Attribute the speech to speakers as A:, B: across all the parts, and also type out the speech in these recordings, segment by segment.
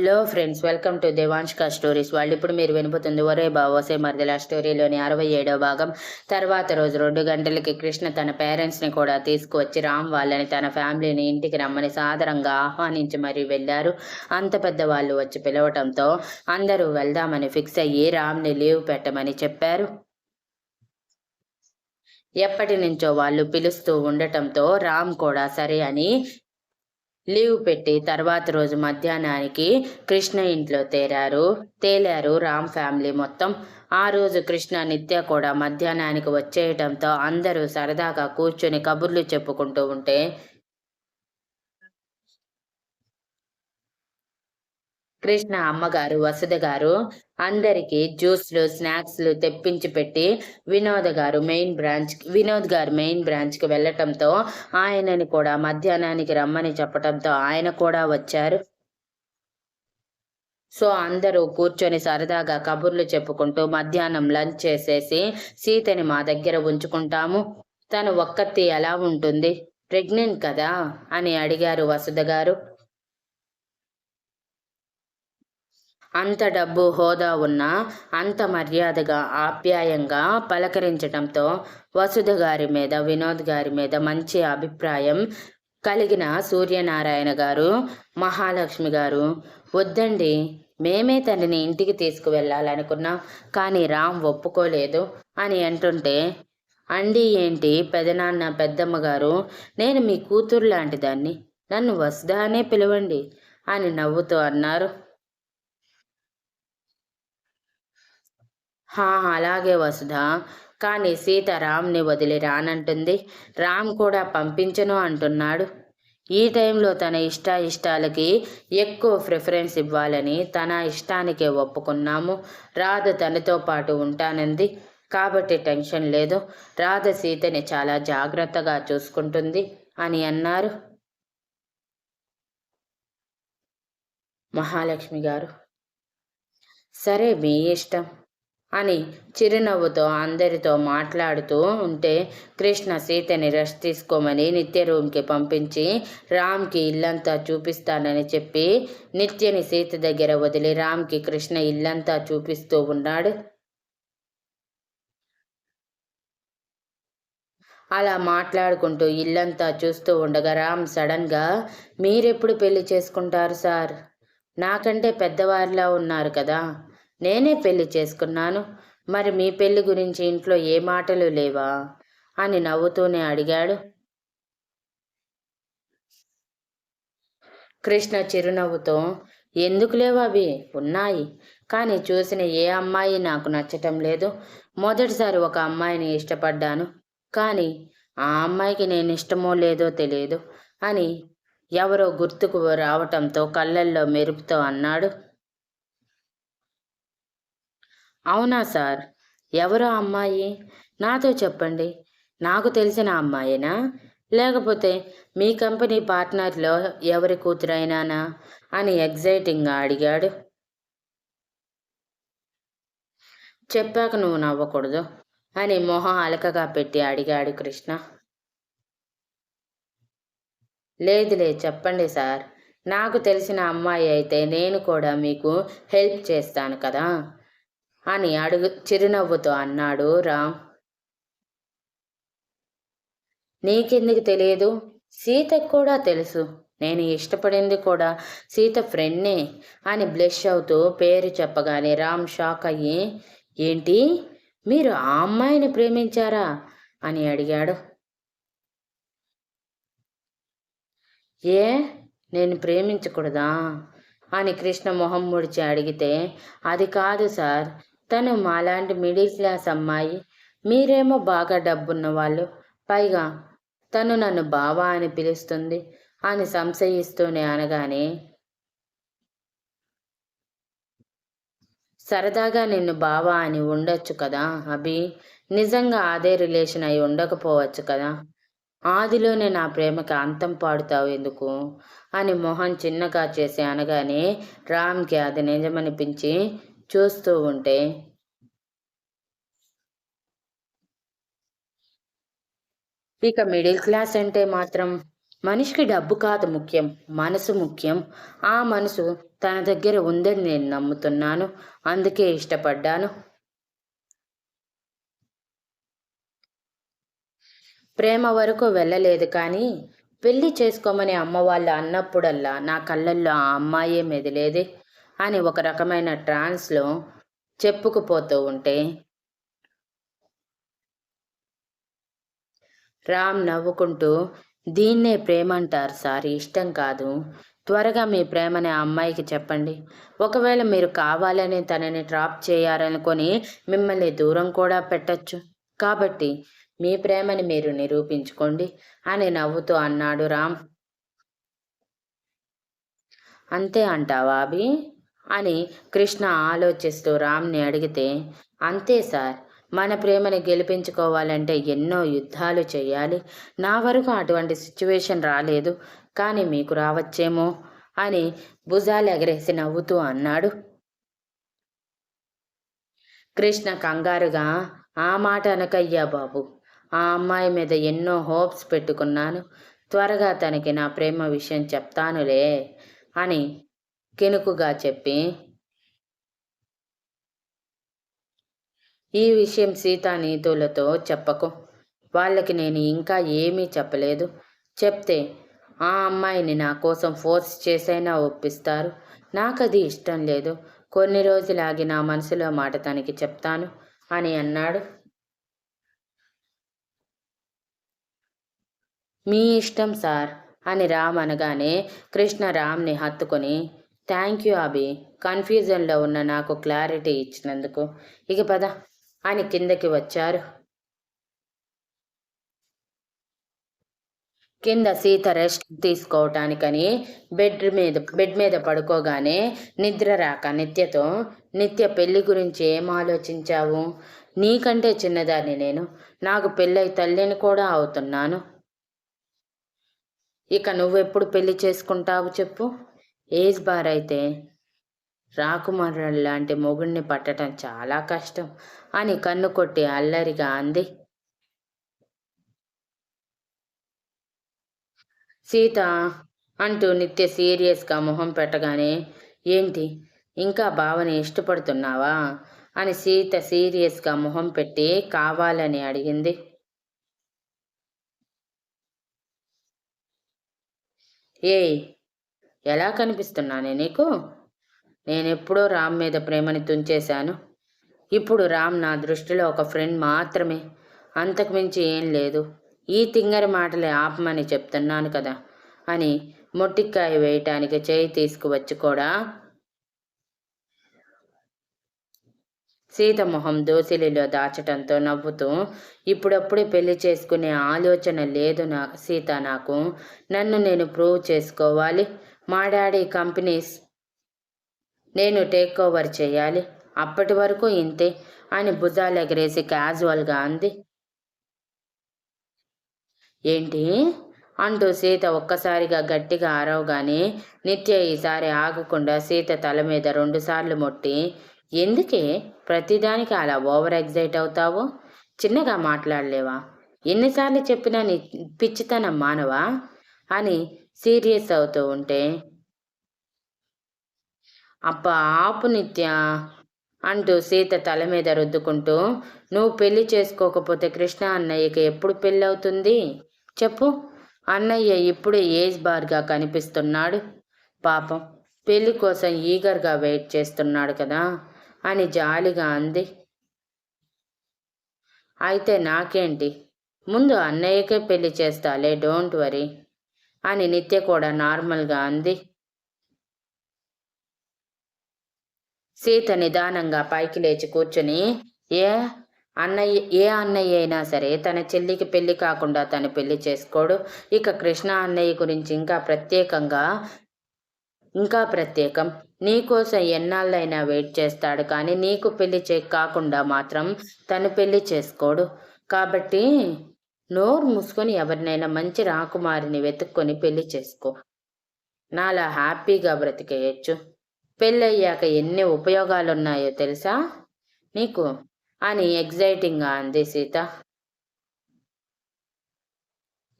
A: Hello friends welcome to దేవాంష్కా stories వాళ్ళు ఇప్పుడు మీరు వినిపోతుంది ఒరే బావోసే మరిదిల స్టోరీలోని అరవై ఏడవ భాగం. తర్వాత రోజు రెండు గంటలకి కృష్ణ తన పేరెంట్స్ని కూడా తీసుకువచ్చి రామ్ వాళ్ళని తన ఫ్యామిలీని ఇంటికి రమ్మని సాదరంగా ఆహ్వానించి మరీ వెళ్ళారు. అంత పెద్ద వాళ్ళు వచ్చి పిలవటంతో అందరూ వెళ్దామని ఫిక్స్ అయ్యి రామ్ని లీవ్ పెట్టమని చెప్పారు. ఎప్పటి నుంచో వాళ్ళు పిలుస్తూ ఉండటంతో రామ్ కూడా సరే అని లీవ్ పెట్టి తర్వాత రోజు మధ్యాహ్నానికి కృష్ణ ఇంట్లో తేరారు తేలారు రామ్ ఫ్యామిలీ మొత్తం. ఆ రోజు కృష్ణ నిత్య కూడా మధ్యాహ్నానికి వచ్చేయటంతో అందరూ సరదాగా కూర్చొని కబుర్లు చెప్పుకుంటూ ఉంటే కృష్ణ అమ్మగారు వసుధ గారు అందరికీ జ్యూస్లు స్నాక్స్లు తెప్పించి పెట్టి వినోద్ గారు మెయిన్ బ్రాంచ్ వినోద్ గారు మెయిన్ బ్రాంచ్కి వెళ్ళటంతో ఆయనని కూడా మధ్యాహ్నానికి రమ్మని చెప్పటంతో ఆయన కూడా వచ్చారు. సో అందరూ కూర్చొని సరదాగా కబుర్లు చెప్పుకుంటూ మధ్యాహ్నం లంచ్ చేసేసి సీతని మా దగ్గర ఉంచుకుంటాము. తను ఒక్కత్తి ఎలా ఉంటుంది? ప్రెగ్నెంట్ కదా? అని అడిగారు వసుధ గారు. అంత డబ్బు హోదా ఉన్న అంత మర్యాదగా ఆప్యాయంగా పలకరించడంతో వసుధ గారి మీద వినోద్ గారి మీద మంచి అభిప్రాయం కలిగిన సూర్యనారాయణ గారు మహాలక్ష్మి గారు వద్దండి మేమే తనని ఇంటికి తీసుకువెళ్ళాలనుకున్నాం కానీ రామ్ ఒప్పుకోలేదు అని అంటుంటే అండి ఏంటి పెదనాన్న పెద్దమ్మ గారు నేను మీ కూతురు లాంటి దాన్ని నన్ను వసుధానే పిలవండి అని నవ్వుతూ అన్నారు. హా అలాగే వసుధ. కానీ సీత రామ్ని వదిలి రానంటుంది. రామ్ కూడా పంపించను అంటున్నాడు. ఈ టైంలో తన ఇష్ట ఇష్టాలకి ఎక్కువ ప్రిఫరెన్స్ ఇవ్వాలని తన ఇష్టానికే ఒప్పుకున్నాము. రాధ తనతో పాటు ఉంటానంది. కాబట్టి టెన్షన్ లేదు. రాధ సీతని చాలా జాగ్రత్తగా చూసుకుంటుంది అని అన్నారు. మహాలక్ష్మి గారు. సరే మీ ఇష్టం. అని చిరునవ్వుతో అందరితో మాట్లాడుతూ ఉంటే కృష్ణ సీతని రెస్ట్ తీసుకోమని నిత్య రూమ్కి పంపించి రామ్కి ఇల్లంతా చూపిస్తానని చెప్పి నిత్యని సీత దగ్గర వదిలి రామ్కి కృష్ణ ఇల్లంతా చూపిస్తూ ఉన్నాడు. అలా మాట్లాడుకుంటూ ఇల్లంతా చూస్తూ ఉండగా రామ్ సడన్గా మీరెప్పుడు పెళ్ళి చేసుకుంటారు సార్? నాకంటే పెద్దవారిలా ఉన్నారు కదా. నేనే పెళ్ళి చేసుకున్నాను. మరి మీ పెళ్ళి గురించి ఇంట్లో ఏ మాటలు లేవా? అని నవ్వుతూనే అడిగాడు. కృష్ణ చిరునవ్వుతో ఎందుకు లేవు అవి? ఉన్నాయి. కానీ చూసిన ఏ అమ్మాయి నాకు నచ్చటం లేదు. మొదటిసారి ఒక అమ్మాయిని ఇష్టపడ్డాను. కానీ ఆ అమ్మాయికి నేను ఇష్టమో లేదో తెలియదు అని ఎవరో గుర్తుకు రావటంతో కళ్ళల్లో మెరుపుతో అన్నాడు. అవునా సార్? ఎవరో అమ్మాయి? నాతో చెప్పండి. నాకు తెలిసిన అమ్మాయినా? లేకపోతే మీ కంపెనీ పార్ట్నర్లో ఎవరి కూతురైనానా? అని ఎగ్జైటింగ్గా అడిగాడు. చెప్పాక నువ్వు నవ్వకూడదు అని మొహం అలకగా పెట్టి అడిగాడు కృష్ణ. లేదులే చెప్పండి సార్. నాకు తెలిసిన అమ్మాయి అయితే నేను కూడా మీకు హెల్ప్ చేస్తాను కదా? అని అడుగు చిరునవ్వుతో అన్నాడు రామ్. నీకెందుకు తెలియదు? సీతకు కూడా తెలుసు. నేను ఇష్టపడింది కూడా సీత ఫ్రెండ్నే అని బ్లెష్ అవుతూ పేరు చెప్పగానే రామ్ షాక్ అయ్యి ఏంటి? మీరు ఆ అమ్మాయిని ప్రేమించారా? అని అడిగాడు. ఏ? నేను ప్రేమించకూడదా? అని కృష్ణ మొహం ముడిచి అడిగితే అది కాదు సార్. తను మాలాంటి మిడిల్ క్లాస్ అమ్మాయి. మీరేమో బాగా డబ్బున్న వాళ్ళు పైగా తను నన్ను బావా అని పిలుస్తుంది అని సంశయిస్తూనే అనగానే సరదాగా నిన్ను బావా అని ఉండొచ్చు కదా అభి. నిజంగా అదే రిలేషన్ అయి ఉండకపోవచ్చు కదా. ఆదిలోనే నా ప్రేమకి అంతం పాడుతావు ఎందుకు? అని మొహం చిన్నగా చేసి అనగానే రామ్కి అది నిజమనిపించి చూస్తూ ఉంటే ఇక మిడిల్ క్లాస్ అంటే మాత్రం మనిషికి డబ్బు కాదు ముఖ్యం మనసు ముఖ్యం. ఆ మనసు తన దగ్గర ఉందని నేను నమ్ముతున్నాను. అందుకే ఇష్టపడ్డాను. ప్రేమ వరకు వెళ్ళలేదు కానీ పెళ్ళి చేసుకోమని అమ్మ వాళ్ళు అన్నప్పుడల్లా నా కళ్ళల్లో ఆ అమ్మాయే మెదిలేది. అని ఒక రకమైన ట్రాన్స్లో చెప్పుకుపోతూ ఉంటే రామ్ నవ్వుకుంటూ దీన్నే ప్రేమ అంటారు సార్ ఇష్టం కాదు. త్వరగా మీ ప్రేమని ఆ అమ్మాయికి చెప్పండి. ఒకవేళ మీరు కావాలని తనని డ్రాప్ చేయాలనుకొని మిమ్మల్ని దూరం కూడా పెట్టచ్చు. కాబట్టి మీ ప్రేమని మీరు నిరూపించుకోండి అని నవ్వుతూ అన్నాడు రామ్. అంతే అంటావా అభి? అని కృష్ణ ఆలోచిస్తూ రామ్ని అడిగితే అంతే సార్. మన ప్రేమని గెలిపించుకోవాలంటే ఎన్నో యుద్ధాలు చేయాలి. నా వరకు అటువంటి సిచ్యువేషన్ రాలేదు. కానీ మీకు రావచ్చేమో అని భుజాలు ఎగరేసి నవ్వుతూ అన్నాడు. కృష్ణ కంగారుగా ఆ మాట అనకయ్యా బాబు. ఆ అమ్మాయి మీద ఎన్నో హోప్స్ పెట్టుకున్నాను. త్వరగా తనకి నా ప్రేమ విషయం చెప్తానులే అని కెనుకుగా చెప్పి ఈ విషయం సీతా నీతులతో చెప్పకు. వాళ్ళకి నేను ఇంకా ఏమీ చెప్పలేదు. చెప్తే ఆ అమ్మాయిని నా కోసం ఫోర్స్ చేసైనా ఒప్పిస్తారు. నాకు అది ఇష్టం లేదు. కొన్ని రోజులాగి నా మనసులో మాట తనకి చెప్తాను అని అన్నాడు. మీ ఇష్టం సార్ అని రామ్ అనగానే కృష్ణ రామ్ని హత్తుకొని థ్యాంక్ యూ అభి. కన్ఫ్యూజన్లో ఉన్న నాకు క్లారిటీ ఇచ్చినందుకు. ఇక పద. అని కిందకి వచ్చారు. కింద సీత రెస్ట్ తీసుకోవటానికని బెడ్ మీద బెడ్ మీద పడుకోగానే నిద్ర రాక నిత్యతో నిత్య పెళ్ళి గురించి ఏం ఆలోచించావు? నీకంటే చిన్నదాన్ని నేను. నాకు పెళ్ళై తల్లిని కూడా అవుతున్నాను. ఇక నువ్వెప్పుడు పెళ్ళి చేసుకుంటావు చెప్పు. ఏజ్ బార్ అయితే రాకుమారుడు లాంటి మొగుడిని పట్టడం చాలా కష్టం. అని కన్ను కొట్టి అల్లరిగా అంది. సీత అంటూ నిత్య సీరియస్గా మొహం పెట్టగానే ఏంటి? ఇంకా బావని ఇష్టపడుతున్నావా? అని సీత సీరియస్గా మొహం పెట్టి కావాలని అడిగింది. ఏయ్ ఎలా కనిపిస్తున్నానే నీకు? నేనెప్పుడో రామ్ మీద ప్రేమని తుంచేశాను. ఇప్పుడు రామ్ నా దృష్టిలో ఒక ఫ్రెండ్ మాత్రమే. అంతకుమించి ఏం లేదు. ఈ తింగరి మాటలే ఆపమని చెప్తున్నాను కదా అని మొట్టికాయ వేయటానికి చేయి తీసుకువచ్చి కూడా సీత మొహం దోసిలిలో దాచటంతో నవ్వుతూ ఇప్పుడప్పుడే పెళ్ళి చేసుకునే ఆలోచన లేదు నా సీత నాకు. నన్ను నేను ప్రూవ్ చేసుకోవాలి. మా డాడీ కంపెనీస్ నేను టేక్ ఓవర్ చేయాలి. అప్పటి వరకు ఇంతే అని భుజాలు ఎగరేసి క్యాజువల్గా అంది. ఏంటి? అంటూ సీత ఒక్కసారిగా గట్టిగా అరవగానే నిత్య ఈసారి ఆగకుండా సీత తల మీద రెండుసార్లు మొట్టి ఎందుకే? ప్రతిదానికి అలా ఓవర్ ఎగ్జైట్ అవుతావు? చిన్నగా మాట్లాడలేవా? ఎన్నిసార్లు చెప్పినా నీ పిచ్చితనం మానవా? అని సీరియస్ అవుతూ ఉంటే అబ్బా ఆపు నిత్య అంటూ సీత తల మీద రుద్దుకుంటూ నువ్వు పెళ్ళి చేసుకోకపోతే కృష్ణ అన్నయ్యకి ఎప్పుడు పెళ్ళి అవుతుంది చెప్పు. అన్నయ్య ఇప్పుడే ఏజ్ బార్గా కనిపిస్తున్నాడు. పాపం పెళ్ళి కోసం ఈగర్గా వెయిట్ చేస్తున్నాడు కదా అని జాలిగా అంది. అయితే నాకేంటి? ముందు అన్నయ్యకే పెళ్ళి చేస్తాలే డోంట్ వరీ అని నిత్య కూడా నార్మల్గా అంది. సీత నిదానంగా పైకి లేచి కూర్చుని ఏ అన్నయ్య ఏ అన్నయ్య అయినా సరే తన చెల్లికి పెళ్ళి కాకుండా తను పెళ్ళి చేసుకోడు. ఇక కృష్ణ అన్నయ్య గురించి ఇంకా ప్రత్యేకంగా ఇంకా ప్రత్యేకం. నీకోసం ఎన్నాళ్ళైనా వెయిట్ చేస్తాడు కానీ నీకు పెళ్ళి చే కాకుండా మాత్రం తను పెళ్ళి చేసుకోడు. కాబట్టి నోరు మూసుకొని ఎవరినైనా మంచి రాకుమారిని వెతుక్కొని పెళ్ళి చేసుకో. నాలా హ్యాపీగా బ్రతికేయచ్చు. పెళ్ళయ్యాక ఎన్ని ఉపయోగాలు ఉన్నాయో తెలుసా? నీకు? అని ఎగ్జైటింగ్గా అంది సీత.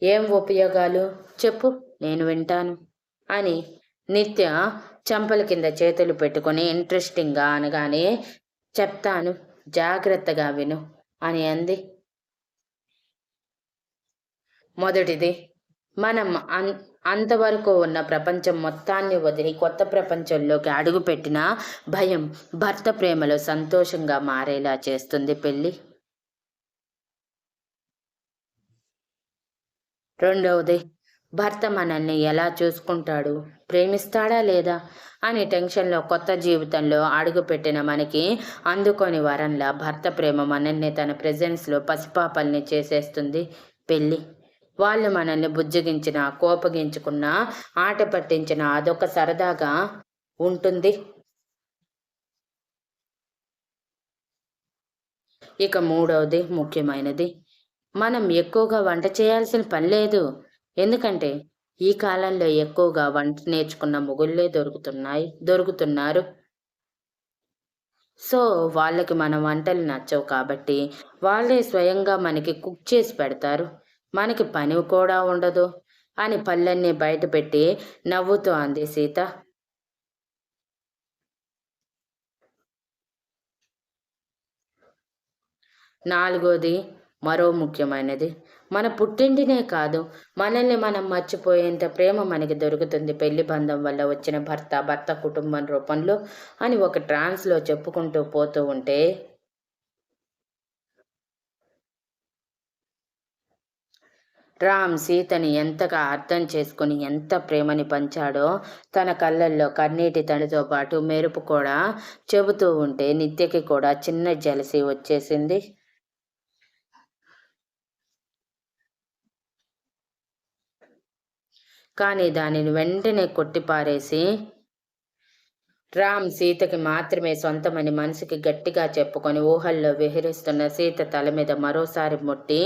A: ఏం ఉపయోగాలు? చెప్పు నేను వింటాను అని నిత్య చంపల కింద చేతులు పెట్టుకుని ఇంట్రెస్టింగ్గా అనగానే చెప్తాను జాగ్రత్తగా విను అని అంది. మొదటిది మనం అన్ అంతవరకు ఉన్న ప్రపంచం మొత్తాన్ని వదిలి కొత్త ప్రపంచంలోకి అడుగుపెట్టిన భయం భర్త ప్రేమలో సంతోషంగా మారేలా చేస్తుంది పెళ్ళి. రెండవది భర్త మనల్ని ఎలా చూసుకుంటాడు? ప్రేమిస్తాడా లేదా? అని టెన్షన్లో కొత్త జీవితంలో అడుగుపెట్టిన మనకి అందుకొని వరంలా భర్త ప్రేమ మనల్ని తన ప్రెజెన్స్లో పసిపాపల్ని చేసేస్తుంది పెళ్ళి. వాళ్ళు మనల్ని బుజ్జగించిన కోపగించుకున్న ఆట పట్టించిన అదొక సరదాగా ఉంటుంది. ఇక మూడవది ముఖ్యమైనది మనం ఎక్కువగా వంట చేయాల్సిన పని లేదు. ఎందుకంటే ఈ కాలంలో ఎక్కువగా వంట నేర్చుకున్న మొగుళ్ళే దొరుకుతున్నాయి దొరుకుతున్నారు. సో వాళ్ళకి మన వంటలు నచ్చవు కాబట్టి వాళ్ళే స్వయంగా మనకి కుక్ చేసి పెడతారు. మనకి పని కూడా ఉండదు. అని పళ్ళన్నీ బయటపెట్టి నవ్వుతూ అంది సీత. నాలుగోది మరో ముఖ్యమైనది. మన పుట్టింటినే కాదు మనల్ని మనం మర్చిపోయేంత ప్రేమ మనకి దొరుకుతుంది పెళ్ళి బంధం వల్ల వచ్చిన భర్త భర్త కుటుంబం రూపంలో అని ఒక ట్రాన్స్లో చెప్పుకుంటూ పోతూ ఉంటే రామ్ సీతని ఎంతగా అర్థం చేసుకుని ఎంత ప్రేమని పంచాడో తన కళ్ళల్లో కన్నీటి తడితో పాటు మెరుపు కూడా చెబుతూ ఉంటే నిత్యకి కూడా చిన్న జలసి వచ్చేసింది. కానీ దానిని వెంటనే కొట్టిపారేసి రామ్ సీతకి మాత్రమే సొంతమని మనసుకి గట్టిగా చెప్పుకొని ఊహల్లో విహరిస్తున్న సీత తల మీద మరోసారి ముట్టి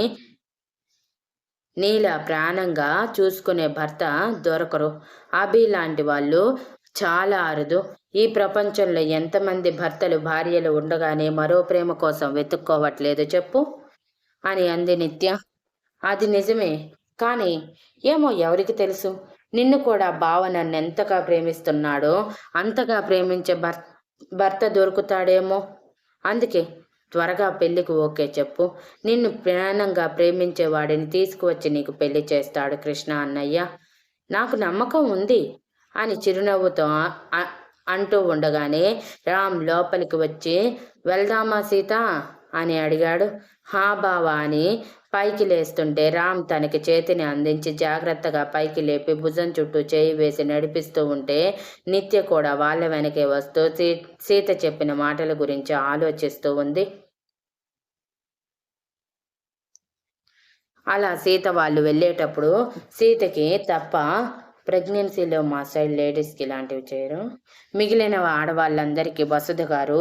A: నీలా ప్రాణంగా చూసుకునే భర్త దొరకరు. అభి లాంటి వాళ్ళు చాలా అరుదు. ఈ ప్రపంచంలో ఎంతమంది భర్తలు భార్యలు ఉండగానే మరో ప్రేమ కోసం వెతుక్కోవట్లేదు చెప్పు? అని అంది నిత్య. అది నిజమే. కానీ ఏమో ఎవరికి తెలుసు? నిన్ను కూడా బావ ఎంతగా ప్రేమిస్తున్నాడో అంతగా ప్రేమించే భర్త దొరుకుతాడేమో. అందుకే త్వరగా పెళ్ళికి ఓకే చెప్పు. నిన్ను ప్రాణంగా ప్రేమించేవాడిని తీసుకువచ్చి నీకు పెళ్ళి చేస్తాడు కృష్ణ అన్నయ్య. నాకు నమ్మకం ఉంది అని చిరునవ్వుతో అంటూ ఉండగానే రామ్ లోపలికి వచ్చి వెళ్దామా సీత? అని అడిగాడు. హా బావా అని పైకి లేస్తుంటే రామ్ తనకి చేతిని అందించి జాగ్రత్తగా పైకి లేపి భుజం చుట్టూ చేయి వేసి నడిపిస్తూ ఉంటే నిత్య కూడా వాళ్ళ వెనకే వస్తూ సీత చెప్పిన మాటల గురించి ఆలోచిస్తూ ఉంది. అలా సీత వాళ్ళు వెళ్ళేటప్పుడు సీతకి తప్ప ప్రెగ్నెన్సీలో మా సైడ్ లేడీస్కి ఇలాంటివి చేయరు. మిగిలిన ఆడవాళ్ళందరికీ వసుధ గారు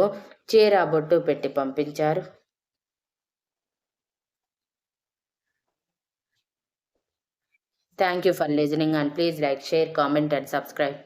A: చీర బొట్టు పెట్టి పంపించారు. Thank you for listening and please like share comment and subscribe